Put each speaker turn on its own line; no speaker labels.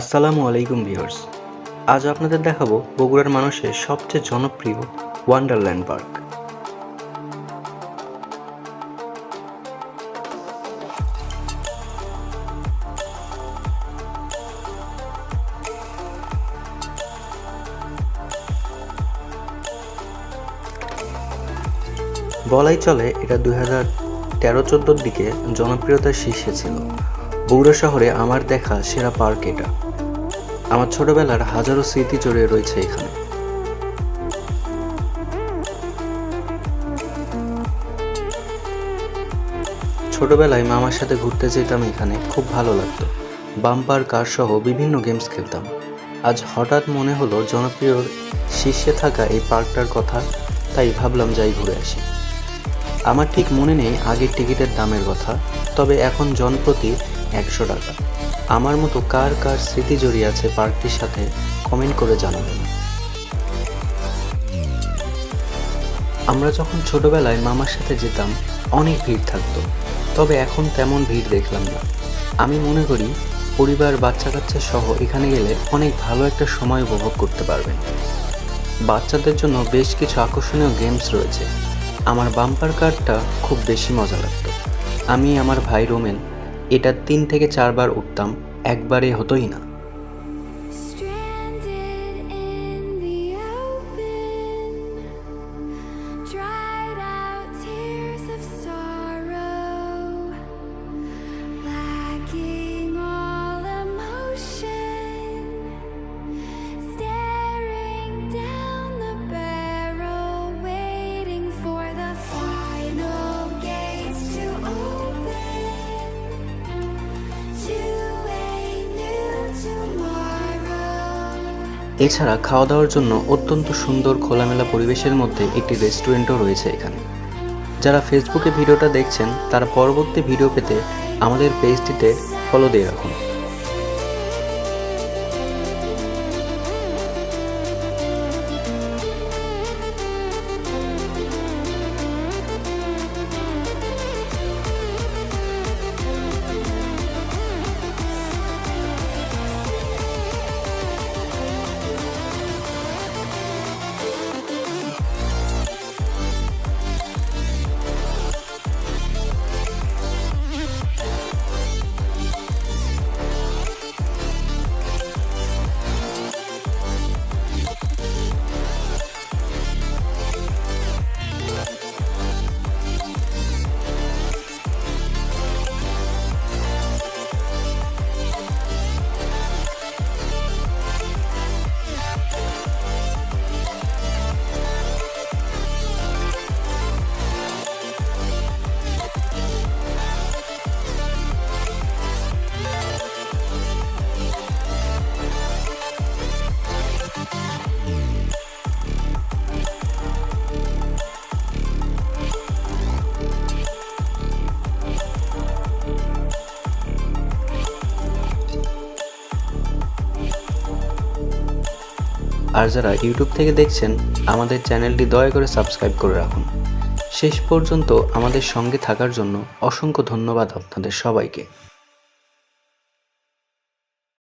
আসসালামু আলাইকুম ভিউয়ার্স। আজ আপনাদের দেখাবো বগুড়ার মানুষের সবচেয়ে জনপ্রিয় ওয়ান্ডারল্যান্ড পার্ক। বলাই চলে, এটা দুই হাজার তেরো চোদ্দোর দিকে জনপ্রিয়তার শীর্ষে ছিল। বগুড়া শহরে আমার দেখা সেরা পার্ক এটা। আমার ছোটবেলার হাজারো স্মৃতি জড়িয়ে রয়েছে এখানে। ছোটবেলায় মামার সাথে ঘুরতে যেতাম এখানে, খুব ভালো লাগতো। বাম্পার, কার সহ বিভিন্ন গেমস খেলতাম। আজ হঠাৎ মনে হলো জনপ্রিয় শীর্ষে থাকা এই পার্কটার কথা, তাই ভাবলাম যাই ঘুরে আসি। আমার ঠিক মনে নেই আগের টিকিটের দামের কথা, তবে এখন জনপ্রতি একশো টাকা। আমার মতো কার কার স্মৃতি জড়িয়ে আছে পার্কটির সাথে কমেন্ট করে জানাবেন। আমরা যখন ছোটবেলায় মামার সাথে যেতাম, অনেক ভিড় থাকতো, তবে এখন তেমন ভিড় দেখলাম না। আমি মনে করি, পরিবার বাচ্চা কাচ্চা সহ এখানে গেলে অনেক ভালো একটা সময় উপভোগ করতে পারবেন। বাচ্চাদের জন্য বেশ কিছু আকর্ষণীয় গেমস রয়েছে। আমার বাম্পার কার্ডটা খুব বেশি মজা লাগতো। আমি, আমার ভাই রোমেন এটা তিন থেকে চারবার উঠতাম একবারে হতোই না। এছাড়া খাওয়া দাওয়ার জন্য অত্যন্ত সুন্দর খোলামেলা পরিবেশের মধ্যে একটি রেস্টুরেন্টও রয়েছে এখানে। যারা ফেসবুকে ভিডিওটা দেখছেন, তারা পরবর্তী ভিডিও পেতে আমাদের পেজটিতে ফলো দিয়ে রাখুন। আর যারা ইউটিউব থেকে দেখছেন, আমাদের চ্যানেলটি দয়া করে সাবস্ক্রাইব করে রাখুন। শেষ পর্যন্ত আমাদের সঙ্গে থাকার জন্য অসংখ্য ধন্যবাদ আপনাদের সবাইকে।